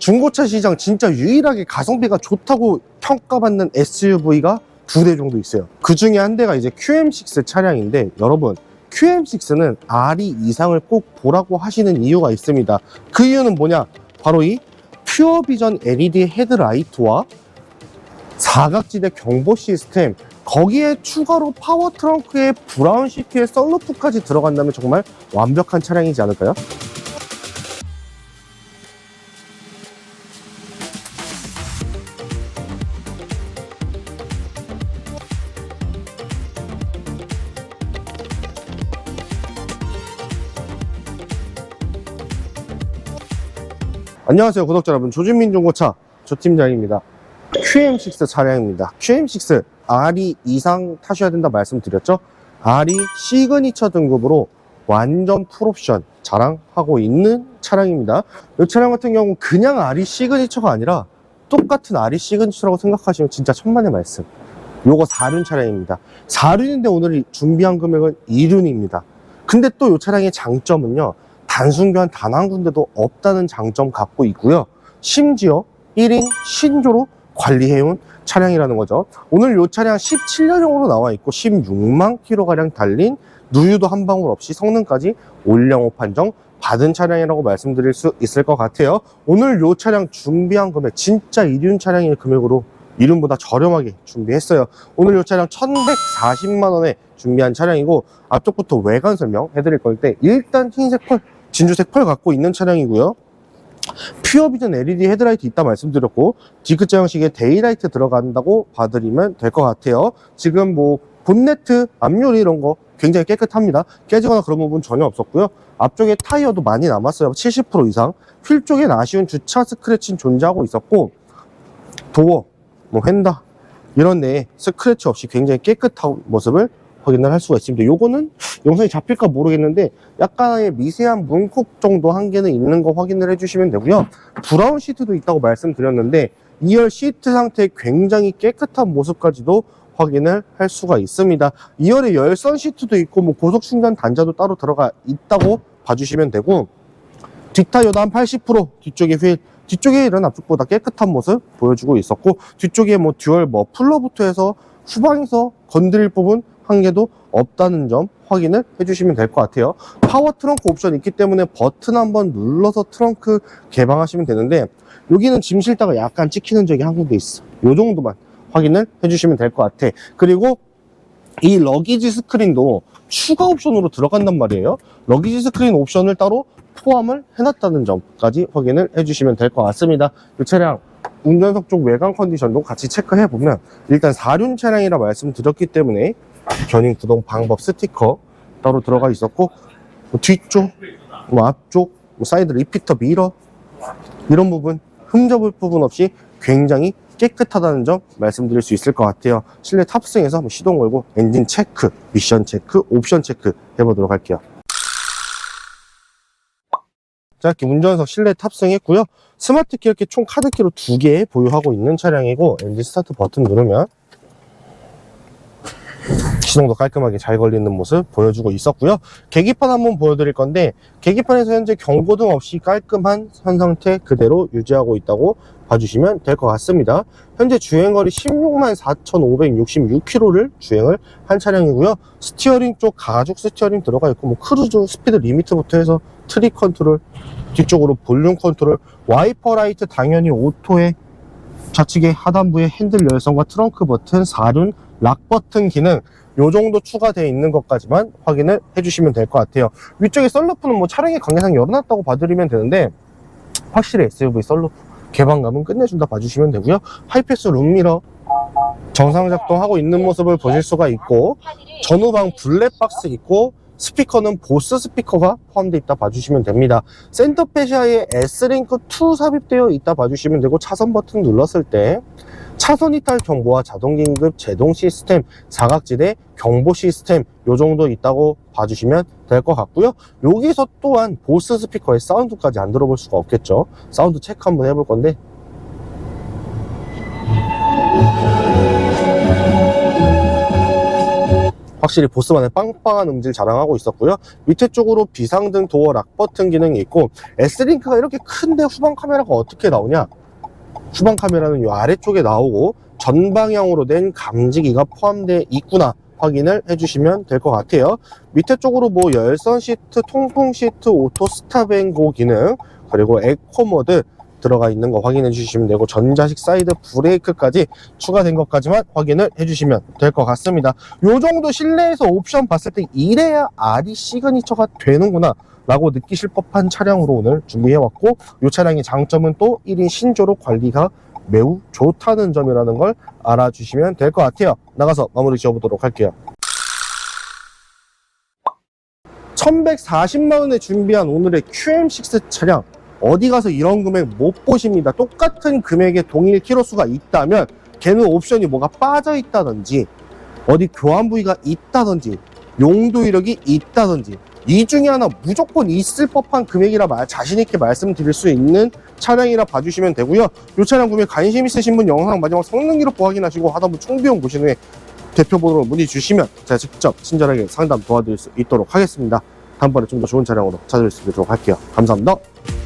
중고차 시장 진짜 유일하게 가성비가 좋다고 평가받는 SUV가 두 대 정도 있어요. 그 중에 한 대가 이제 QM6 차량인데 여러분 QM6는 RE 이상을 꼭 보라고 하시는 이유가 있습니다. 그 이유는 뭐냐? 바로 이 퓨어 비전 LED 헤드라이트와 사각지대 경보 시스템 거기에 추가로 파워 트렁크에 브라운 시트에 썬루프까지 들어간다면 정말 완벽한 차량이지 않을까요? 안녕하세요 구독자 여러분. 조준민 중고차 조팀장입니다. QM6 차량입니다. QM6 RE 이상 타셔야 된다 말씀드렸죠? RE 시그니처 등급으로 완전 풀옵션 자랑하고 있는 차량입니다. 이 차량 같은 경우 그냥 RE 시그니처가 아니라 똑같은 RE 시그니처라고 생각하시면 진짜 천만의 말씀. 요거 4륜 차량입니다. 4륜인데 오늘 준비한 금액은 2륜입니다. 근데 또 이 차량의 장점은요 단순 교환 단 한 군데도 없다는 장점 갖고 있고요. 심지어 1인 신조로 관리해온 차량이라는 거죠. 오늘 이 차량 17년형으로 나와 있고 16만 킬로가량 달린 누유도 한 방울 없이 성능까지 올영호 판정 받은 차량이라고 말씀드릴 수 있을 것 같아요. 오늘 이 차량 준비한 금액 진짜 이륜 차량의 금액으로 이륜보다 저렴하게 준비했어요. 오늘 이 차량 1140만 원에 준비한 차량이고 앞쪽부터 외관 설명 해드릴 건데 일단 흰색 펄 진주색 펄 갖고 있는 차량이고요. 퓨어비전 LED 헤드라이트 있다 말씀드렸고 디크자 형식의 데이라이트 들어간다고 봐드리면 될 것 같아요. 지금 뭐 본네트, 앞유리 이런 거 굉장히 깨끗합니다. 깨지거나 그런 부분 전혀 없었고요. 앞쪽에 타이어도 많이 남았어요. 70% 이상. 휠 쪽엔 아쉬운 주차 스크래치는 존재하고 있었고 도어, 뭐 휀다 이런 데 스크래치 없이 굉장히 깨끗한 모습을 확인을 할 수가 있습니다. 요거는 영상이 잡힐까 모르겠는데 약간의 미세한 문콕 정도 한 개는 있는 거 확인을 해주시면 되고요. 브라운 시트도 있다고 말씀드렸는데 2열 시트 상태 굉장히 깨끗한 모습까지도 확인을 할 수가 있습니다. 2열에 열선 시트도 있고 뭐 고속 충전 단자도 따로 들어가 있다고 봐주시면 되고 뒷타이어도 한80% 뒤쪽에 휠 뒤쪽에 이런 앞쪽보다 깨끗한 모습 보여주고 있었고 뒤쪽에 뭐 듀얼 머플러부터 해서 후방에서 건드릴 부분 한 개도 없다는 점 확인을 해주시면 될 것 같아요. 파워 트렁크 옵션 있기 때문에 버튼 한번 눌러서 트렁크 개방하시면 되는데 여기는 짐 실다가 약간 찍히는 적이 한 군데 있어. 요 정도만 확인을 해주시면 될 것 같아. 그리고 이 러기지 스크린도 추가 옵션으로 들어간단 말이에요. 러기지 스크린 옵션을 따로 포함을 해놨다는 점까지 확인을 해주시면 될 것 같습니다. 이 차량 운전석 쪽 외관 컨디션도 같이 체크해 보면 일단 4륜 차량이라 말씀드렸기 때문에 견인 구동 방법 스티커 따로 들어가 있었고 뭐 뒤쪽, 뭐 앞쪽, 뭐 사이드 리피터 미러 이런 부분 흠잡을 부분 없이 굉장히 깨끗하다는 점 말씀드릴 수 있을 것 같아요. 실내 탑승해서 한번 시동 걸고 엔진 체크, 미션 체크, 옵션 체크 해보도록 할게요. 자, 이렇게 운전석 실내 탑승했고요. 스마트 키 이렇게 총 카드키로 두 개 보유하고 있는 차량이고 엔진 스타트 버튼 누르면 시동도 깔끔하게 잘 걸리는 모습 보여주고 있었고요. 계기판 한번 보여드릴 건데 계기판에서 현재 경고등 없이 깔끔한 현 상태 그대로 유지하고 있다고 봐주시면 될 것 같습니다. 현재 주행거리 16만 4,566km를 주행을 한 차량이고요. 스티어링 쪽 가죽 스티어링 들어가 있고 뭐 크루즈 스피드 리미트부터 해서 트리 컨트롤 뒤쪽으로 볼륨 컨트롤 와이퍼 라이트 당연히 오토에 좌측에 하단부에 핸들 열선과 트렁크 버튼 4륜 락 버튼 기능 요 정도 추가되어 있는 것까지만 확인을 해주시면 될 것 같아요. 위쪽에 썰루프는 뭐 차량의 관계상 열어놨다고 봐드리면 되는데 확실히 SUV 썰루프 개방감은 끝내준다 봐주시면 되고요. 하이패스 룸미러 정상 작동하고 있는 모습을 보실 수가 있고 전후방 블랙박스 있고 스피커는 보스 스피커가 포함되어 있다 봐주시면 됩니다. 센터페시아에 S링크2 삽입되어 있다 봐주시면 되고 차선 버튼 눌렀을 때 차선 이탈 경보와 자동 긴급 제동 시스템, 사각지대 경보 시스템 요 정도 있다고 봐주시면 될 것 같고요. 여기서 또한 보스 스피커의 사운드까지 안 들어볼 수가 없겠죠. 사운드 체크 한번 해볼 건데 확실히 보스만의 빵빵한 음질 자랑하고 있었고요. 밑에 쪽으로 비상등 도어 락 버튼 기능이 있고 S링크가 이렇게 큰데 후방 카메라가 어떻게 나오냐? 후방 카메라는 이 아래쪽에 나오고 전방향으로 된 감지기가 포함되어 있구나 확인을 해주시면 될 것 같아요. 밑에 쪽으로 뭐 열선 시트, 통풍 시트, 오토 스탑앤고 기능 그리고 에코 모드 들어가 있는 거 확인해 주시면 되고 전자식 사이드 브레이크까지 추가된 것까지만 확인을 해주시면 될 것 같습니다. 요 정도 실내에서 옵션 봤을 때 이래야 RE 시그니처가 되는구나 라고 느끼실 법한 차량으로 오늘 준비해왔고 이 차량의 장점은 또 1인 신조로 관리가 매우 좋다는 점이라는 걸 알아주시면 될 것 같아요. 나가서 마무리 지어보도록 할게요. 1140만 원에 준비한 오늘의 QM6 차량 어디 가서 이런 금액 못 보십니다. 똑같은 금액의 동일 키로수가 있다면 걔는 옵션이 뭐가 빠져 있다든지 어디 교환 부위가 있다든지 용도 이력이 있다든지 이 중에 하나 무조건 있을 법한 금액이라 말, 자신 있게 말씀드릴 수 있는 차량이라 봐주시면 되고요. 이 차량 구매 관심 있으신 분 영상 마지막 성능 기록 확인하시고 하다보 총비용 보신 후에 대표 번호로 문의 주시면 제가 직접 친절하게 상담 도와드릴 수 있도록 하겠습니다. 다음번에 좀 더 좋은 차량으로 찾아뵐 수 있도록 할게요. 감사합니다.